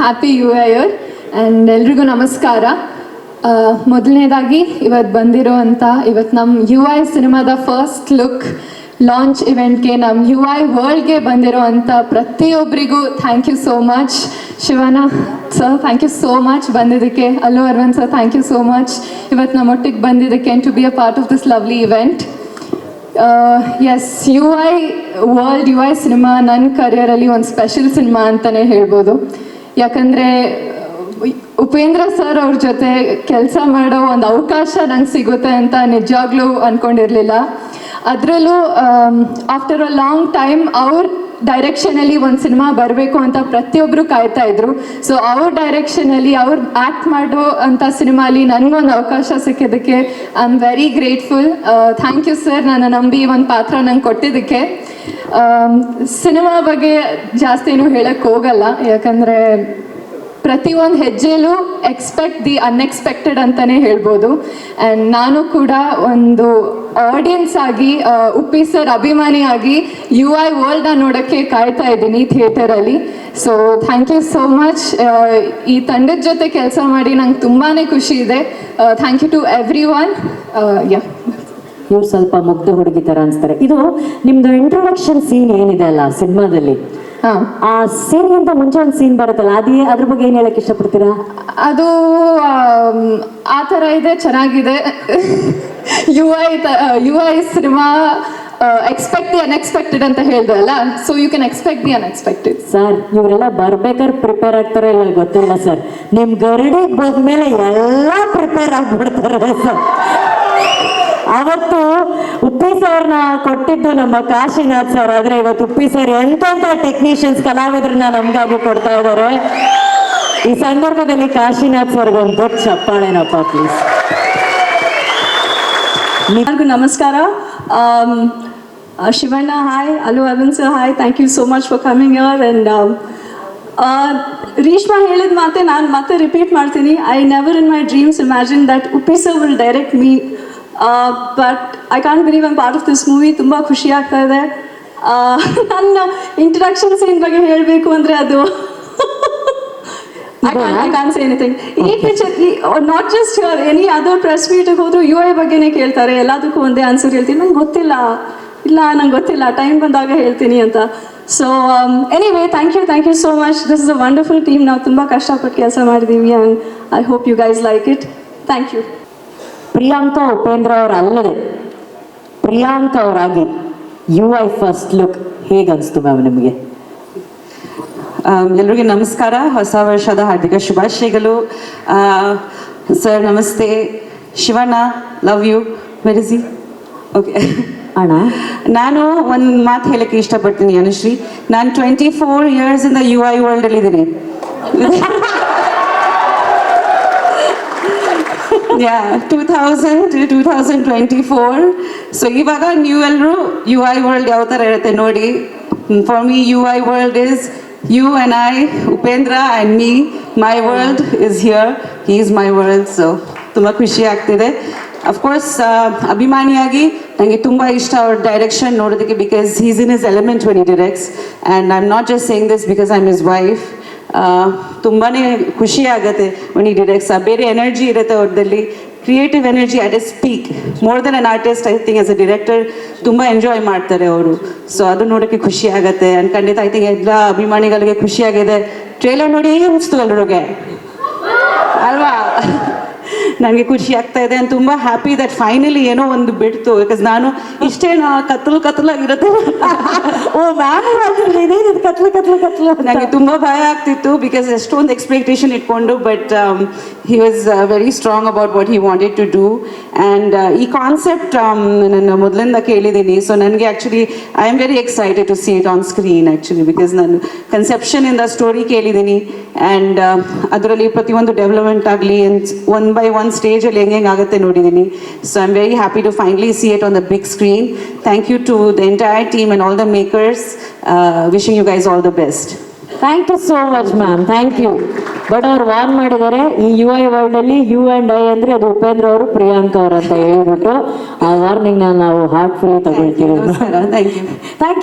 Happy you here and ಎಲ್ರಿಗೂ ನಮಸ್ಕಾರ. ಮೊದಲನೇದಾಗಿ ಇವತ್ತು ಬಂದಿರೋವಂಥ ಇವತ್ತು ನಮ್ಮ ಯು ಐ ಸಿನಿಮಾದ ಫಸ್ಟ್ ಲುಕ್ ಲಾಂಚ್ ಇವೆಂಟ್ಗೆ ನಮ್ಮ ಯು ಐ ವರ್ಲ್ಡ್ಗೆ ಬಂದಿರೋವಂಥ ಪ್ರತಿಯೊಬ್ಬರಿಗೂ ಥ್ಯಾಂಕ್ ಯು ಸೋ ಮಚ್ ಶಿವನ sir thank you so much ಬಂದಿದ್ದಕ್ಕೆ. Allu Aravind sir thank you so much ಇವತ್ತು ನಮ್ಮೊಟ್ಟಿಗೆ ಬಂದಿದ್ದಕ್ಕೆ to be a part of this lovely event as U I world U I cinema ನನ್ನ ಕರಿಯರಲ್ಲಿ ಒಂದು special cinema ಅಂತಲೇ ಹೇಳ್ಬೋದು. ಯಾಕಂದರೆ, ಉಪೇಂದ್ರ ಸರ್ ಅವ್ರ ಜೊತೆ ಕೆಲಸ ಮಾಡೋ ಒಂದು ಅವಕಾಶ ನಂಗೆ ಸಿಗುತ್ತೆ ಅಂತ ನಿಜವಾಗ್ಲೂ ಅಂದ್ಕೊಂಡಿರಲಿಲ್ಲ ಅದರಲ್ಲೂ ಆಫ್ಟರ್ ಅ ಲಾಂಗ್ ಟೈಮ್ ಅವ್ರ ಡೈರೆಕ್ಷನಲ್ಲಿ ಒಂದು ಸಿನಿಮಾ ಬರಬೇಕು ಅಂತ ಪ್ರತಿಯೊಬ್ಬರು ಕಾಯ್ತಾ ಇದ್ರು. ಸೊ ಅವ್ರ ಡೈರೆಕ್ಷನಲ್ಲಿ ಅವ್ರು ಆ್ಯಕ್ಟ್ ಮಾಡೋ ಅಂಥ ಸಿನಿಮಾಲಿ ನನಗೊಂದು ಅವಕಾಶ ಸಿಕ್ಕಿದ್ದಕ್ಕೆ I am very grateful thank you sir ನನ್ನ ನಂಬಿ ಒಂದು ಪಾತ್ರ ನಂಗೆ ಕೊಟ್ಟಿದ್ದಕ್ಕೆ. ಸಿನಿಮಾ ಬಗ್ಗೆ ಜಾಸ್ತಿ ಏನು ಹೇಳಕ್ಕೆ ಹೋಗಲ್ಲ. ಯಾಕಂದರೆ ಪ್ರತಿಯೊಂದು ಹೆಜ್ಜೆಲೂ ಎಕ್ಸ್ಪೆಕ್ಟ್ ದಿ ಅನ್ಎಕ್ಸ್ಪೆಕ್ಟೆಡ್ ಅಂತಲೇ ಹೇಳ್ಬೋದು. ಆ್ಯಂಡ್ ನಾನು ಕೂಡ ಒಂದು ಆಡಿಯನ್ಸ್ ಆಗಿ ಉಪ್ಪಿ ಸರ್ ಅಭಿಮಾನಿಯಾಗಿ ಯು ಐ ವರ್ಲ್ಡ್ ನೋಡೋಕ್ಕೆ ಕಾಯ್ತಾ ಇದ್ದೀನಿ ಥಿಯೇಟರಲ್ಲಿ so thank you so much ಈ ತಂಡದ ಜೊತೆ ಕೆಲಸ ಮಾಡಿ ನಂಗೆ ತುಂಬಾ ಖುಷಿ ಇದೆ. Thank you to everyone ಯಾ ಇವ್ರು ಸ್ವಲ್ಪ ಮುಗ್ಧ ಹುಡುಗಿ ತರ ಅನ್ಸ್ತಾರೆ. ಇದು ನಿಮ್ದು ಇಂಟ್ರೊಡಕ್ಷನ್ ಸೀನ್ ಏನಿದೆ ಅಲ್ಲ ಸಿನಿಮಾದಲ್ಲಿ? ಆ ಸೀನ್ಗಿಂತ ಮುಂಚೆ ಒಂದು ಸೀನ್ ಬರುತ್ತಲ್ಲ ಅದೇ ಅದ್ರ ಬಗ್ಗೆ ಏನ್ ಹೇಳಕ್ ಇಷ್ಟಪಡ್ತೀರಾ? ಅದು ಆ ಥರ ಇದೆ ಚೆನ್ನಾಗಿದೆ. U I U I cinema expect the unexpected ಅಂತ ಹೇಳಿದೆ ಅಲ್ಲ? So you can expect the unexpected sir ಇವರೆಲ್ಲ ಬರ್ಬೇಕಾದ್ರೆ ಪ್ರಿಪೇರ್ ಆಗ್ತಾರೆ ಇಲ್ಲ ಗೊತ್ತಿಲ್ಲ ಸರ್ ನಿಮ್ ಗರಡಿಗೆ ಹೋದ್ಮೇಲೆ ಎಲ್ಲ ಪ್ರಿಪೇರ್ ಆಗ್ಬಿಡ್ತಾರೆ ಸರ್ ಅವತ್ತು ಉಪ್ಪಿ ಸರ್ನ ಕೊಟ್ಟಿದ್ದು ನಮ್ಮ ಕಾಶಿನಾಥ್ ಸರ್ ಆದ್ರೆ ಇವತ್ತು ಉಪ್ಪಿ ಸರ್ ಎಂತೆಂತ ಟೆಕ್ನಿಷಿಯನ್ಸ್ ಕಲಾವಿದ್ರನ್ನ ನಮ್ಗಾಗು ಕೊಡ್ತಾ ಇದ್ದಾರೆ ಈ ಸಂದರ್ಭದಲ್ಲಿ ಕಾಶಿನಾಥ್ ಸರ್ಗೊಂದು ದೊಡ್ಡ ಚಪ್ಪಾಳೆನಪ್ಪ ಪ್ಲೀಸ್ ಎಲ್ಲರಿಗೂ ನಮಸ್ಕಾರ. Shivanna hi hello Arun sir hi thank you so much for coming your and Reeshma ಹೇಳಿದ ಮಾತೆ ನಾನು ಮತ್ತೆ ರಿಪೀಟ್ ಮಾಡ್ತೀನಿ. I never in my dreams imagine that Uppi sir will direct me but I can't believe I'm part of this movie ತುಂಬ ಖುಷಿ ಆಗ್ತಾ ಇದೆ. ನನ್ನ ಇಂಟ್ರಡಕ್ಷನ್ ಸೀನ್ ಬಗ್ಗೆ ಹೇಳಬೇಕು ಅಂದರೆ ಅದು I can't, I can't say anything. ಈ picture not just your any other press ಮೀಟಿಗೆ ಹೋದ್ರು ಯು ಐ ಬಗ್ಗೆನೇ ಕೇಳ್ತಾರೆ. ಎಲ್ಲದಕ್ಕೂ ಒಂದೇ ಆನ್ಸರ್ ಹೇಳ್ತೀನಿ. ನಂಗೆ ಗೊತ್ತಿಲ್ಲ. ಇಲ್ಲ ನಂಗೆ ಗೊತ್ತಿಲ್ಲ. ಟೈಮ್ ಬಂದಾಗ ಹೇಳ್ತೀನಿ ಅಂತ. So anyway thank you thank you so much this is a wonderful team ನಾವು ತುಂಬ ಕಷ್ಟಪಟ್ಟು ಕೆಲಸ ಮಾಡಿದ್ದೀವಿ and I hope you guys like it thank you Priyanka Upendra ಅವ್ರ ಅಲ್ಲದೆ. ಪ್ರಿಯಾಂಕಾ ಅವರಾಗಿ ಯು ಐ ಫಸ್ಟ್ ಲುಕ್ ಹೇಗನ್ಸ್ತು ಮ್ಯಾಮ್ ನಿಮಗೆ? ಆಮ್, ಎಲ್ರಿಗೂ ನಮಸ್ಕಾರ. ಹೊಸ ವರ್ಷದ ಹಾರ್ದಿಕ ಶುಭಾಶಯಗಳು. ಸರ್ ನಮಸ್ತೆ. ಶಿವಣ್ಣ ಲವ್ ಯು ವೆರಿಸಿ ಓಕೆ ಅಣ್ಣ? ನಾನು ಒಂದು ಮಾತು ಹೇಳಕ್ಕೆ ಇಷ್ಟಪಡ್ತೀನಿ ಅನುಶ್ರೀ. ನಾನು ಟ್ವೆಂಟಿ ಫೋರ್ ಇಯರ್ಸ್ ಇಂದ ಯು ಐ ವರ್ಲ್ಡ್ ಅಲ್ಲಿ ಇದ್ದೀನಿ. Yeah two thousand two thousand twenty four so ಇವಾಗ ನೀವೆಲ್ಲರೂ ಯು ಐ ವರ್ಲ್ಡ್ ಯಾವ ಥರ ಇರುತ್ತೆ ನೋಡಿ. For me U I world is you and I Upendra and me, my world is here. He is my world. So ತುಂಬ ಖುಷಿ ಆಗ್ತಿದೆ of course ಅಭಿಮಾನಿಯಾಗಿ ನನಗೆ ತುಂಬ ಇಷ್ಟ ಅವ್ರ ಡೈರೆಕ್ಷನ್ ನೋಡೋದಕ್ಕೆ because he's in his element when he directs and I am not just saying this because I am his wife ತುಂಬಾ ಖುಷಿ ಆಗುತ್ತೆ when he ಡಿರೆಕ್ಟ್ಸ್ ಬೇರೆ ಎನರ್ಜಿ ಇರುತ್ತೆ ಅವ್ರದಲ್ಲಿ creative energy at a speak more than an artist I think as a director ತುಂಬ enjoy ಮಾಡ್ತಾರೆ ಅವರು. So ಅದು ನೋಡೋಕ್ಕೆ ಖುಷಿ ಆಗುತ್ತೆ. ಆ್ಯಂಡ್ ಖಂಡಿತ ಐ ಥಿಂಕ್ ಎಲ್ಲ ಅಭಿಮಾನಿಗಳಿಗೆ ಖುಷಿಯಾಗಿದೆ ಟ್ರೇಲರ್ ನೋಡಿ ಅನಿಸ್ತು ಎಲ್ರಿಗೆ ಅಲ್ವಾ? ನನಗೆ ಖುಷಿ ಆಗ್ತಾ ಇದೆ ಆ್ಯಂಡ್ ತುಂಬ ಹ್ಯಾಪಿ ದಟ್ ಫೈನಲಿ ಏನೋ ಒಂದು ಬಿಡ್ತು. ಬಿಕಾಸ್ ನಾನು ಇಷ್ಟೇನು ಕತ್ತಲು ಕತ್ಲಾಗಿರುತ್ತೆ ಓ ಮ್ಯಾಮ್ ಇದೇನಿದು ಕತ್ಲು ಕತ್ಲು ಕತ್ಲು. ನನಗೆ ತುಂಬ ಭಯ ಆಗ್ತಿತ್ತು ಬಿಕಾಸ್ ಎಷ್ಟೊಂದು ಎಕ್ಸ್ಪೆಕ್ಟೇಷನ್ ಇಟ್ಕೊಂಡು but he was very strong about what he wanted to do and ಈ ಕಾನ್ಸೆಪ್ಟ್ ನನ್ನ ಮೊದಲಿಂದ ಕೇಳಿದ್ದೀನಿ. ಸೊ ನನಗೆ actually I am very excited to see it on screen actually because ನಾನು ಕನ್ಸೆಪ್ಷನಿಂದ ಸ್ಟೋರಿ ಕೇಳಿದ್ದೀನಿ. ಆ್ಯಂಡ್ ಅದರಲ್ಲಿ ಪ್ರತಿಯೊಂದು ಡೆವಲಪ್ಮೆಂಟ್ ಆಗಲಿ ಒನ್ ಬೈ ಒನ್ ಸ್ಟೇಜಲ್ಲಿ ಹೆಂಗೆ ಹೆಂಗೆ ಆಗುತ್ತೆ ನೋಡಿದ್ದೀನಿ so I am very happy to finally see it on the big screen thank you to the entire team and all the makers wishing you guys all the best thank you so much ma'am thank you but ಅವ್ರು warn ಮಾಡಿದ್ದಾರೆ ಈ U I world ಅಲ್ಲಿ you and I ಅಂದ್ರೆ ಅದು ಉಪೇಂದ್ರ ಅವರು ಪ್ರಿಯಾಂಕಾ ಅವರು ಅಂತ ಹೇಳ್ಬಿಟ್ಟು ಆ ವಾರ್ನಿಂಗ್ ನಾವು ಹಾರ್ಟ್ಫುಲಿ ತಗೊಳ್ತೀವಿ. Thank you